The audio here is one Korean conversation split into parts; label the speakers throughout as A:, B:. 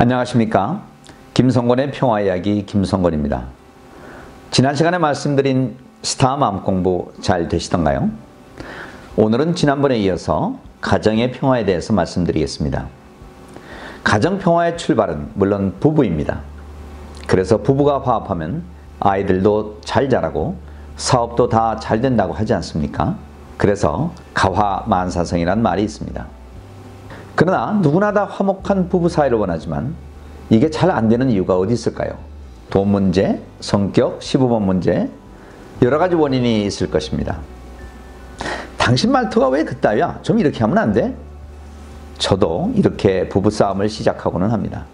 A: 안녕하십니까. 김성건의 평화 이야기 김성건입니다. 지난 시간에 말씀드린 스타 마음 공부 잘 되시던가요? 오늘은 지난번에 이어서 가정의 평화에 대해서 말씀드리겠습니다. 가정 평화의 출발은 물론 부부입니다. 그래서 부부가 화합하면 아이들도 잘 자라고 사업도 다 잘 된다고 하지 않습니까? 그래서 가화만사성이라는 말이 있습니다. 그러나 누구나 다 화목한 부부 사이를 원하지만 이게 잘 안 되는 이유가 어디 있을까요? 돈 문제, 성격, 시부모 문제 여러 가지 원인이 있을 것입니다. 당신 말투가 왜 그따위야? 좀 이렇게 하면 안 돼? 저도 이렇게 부부싸움을 시작하고는 합니다.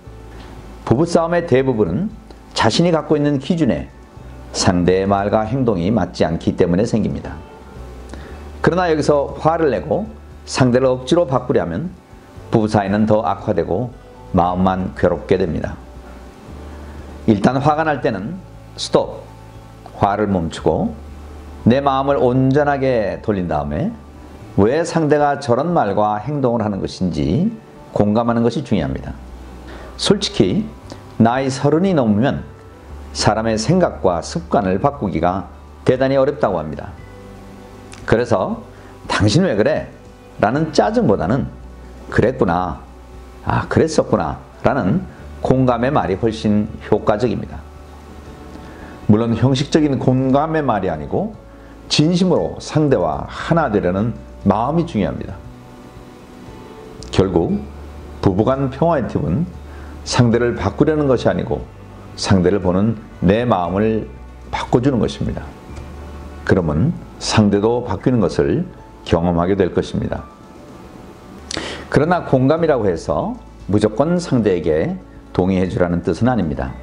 A: 부부싸움의 대부분은 자신이 갖고 있는 기준에 상대의 말과 행동이 맞지 않기 때문에 생깁니다. 그러나 여기서 화를 내고 상대를 억지로 바꾸려면 부부 사이는 더 악화되고 마음만 괴롭게 됩니다. 일단 화가 날 때는 스톱, 화를 멈추고 내 마음을 온전하게 돌린 다음에 왜 상대가 저런 말과 행동을 하는 것인지 공감하는 것이 중요합니다. 솔직히 나이 서른이 넘으면 사람의 생각과 습관을 바꾸기가 대단히 어렵다고 합니다. 그래서 당신 왜 그래? 라는 짜증보다는 그랬구나. 아, 그랬었구나. 라는 공감의 말이 훨씬 효과적입니다. 물론 형식적인 공감의 말이 아니고 진심으로 상대와 하나 되려는 마음이 중요합니다. 결국 부부간 평화의 팁은 상대를 바꾸려는 것이 아니고 상대를 보는 내 마음을 바꿔주는 것입니다. 그러면 상대도 바뀌는 것을 경험하게 될 것입니다. 그러나 공감이라고 해서 무조건 상대에게 동의해 주라는 뜻은 아닙니다.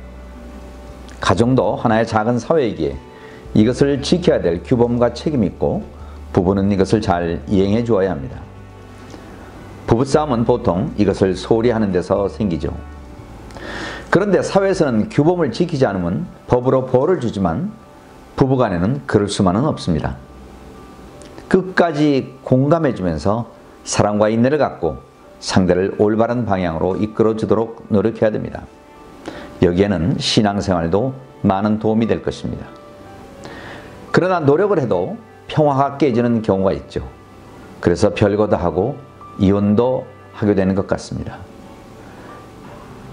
A: 가정도 하나의 작은 사회이기에 이것을 지켜야 될 규범과 책임이 있고 부부는 이것을 잘 이행해 주어야 합니다. 부부싸움은 보통 이것을 소홀히 하는 데서 생기죠. 그런데 사회에서는 규범을 지키지 않으면 법으로 벌을 주지만 부부간에는 그럴 수만은 없습니다. 끝까지 공감해 주면서 사랑과 인내를 갖고 상대를 올바른 방향으로 이끌어 주도록 노력해야 됩니다. 여기에는 신앙생활도 많은 도움이 될 것입니다. 그러나 노력을 해도 평화가 깨지는 경우가 있죠. 그래서 별거도 하고 이혼도 하게 되는 것 같습니다.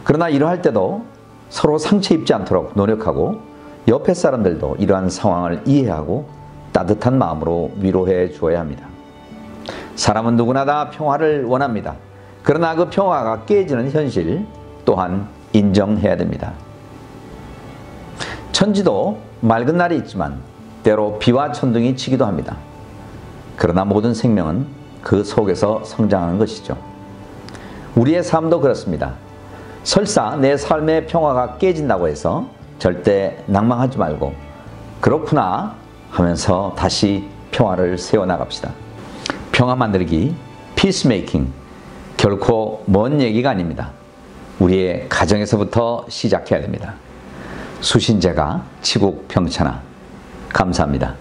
A: 그러나 이러할 때도 서로 상처 입지 않도록 노력하고 옆에 사람들도 이러한 상황을 이해하고 따뜻한 마음으로 위로해 주어야 합니다. 사람은 누구나 다 평화를 원합니다. 그러나 그 평화가 깨지는 현실 또한 인정해야 됩니다. 천지도 맑은 날이 있지만 때로 비와 천둥이 치기도 합니다. 그러나 모든 생명은 그 속에서 성장하는 것이죠. 우리의 삶도 그렇습니다. 설사 내 삶의 평화가 깨진다고 해서 절대 낭망하지 말고 그렇구나 하면서 다시 평화를 세워나갑시다. 평화 만들기, 피스메이킹 결코 먼 얘기가 아닙니다. 우리의 가정에서부터 시작해야 됩니다. 수신제가 치국 평천하 감사합니다.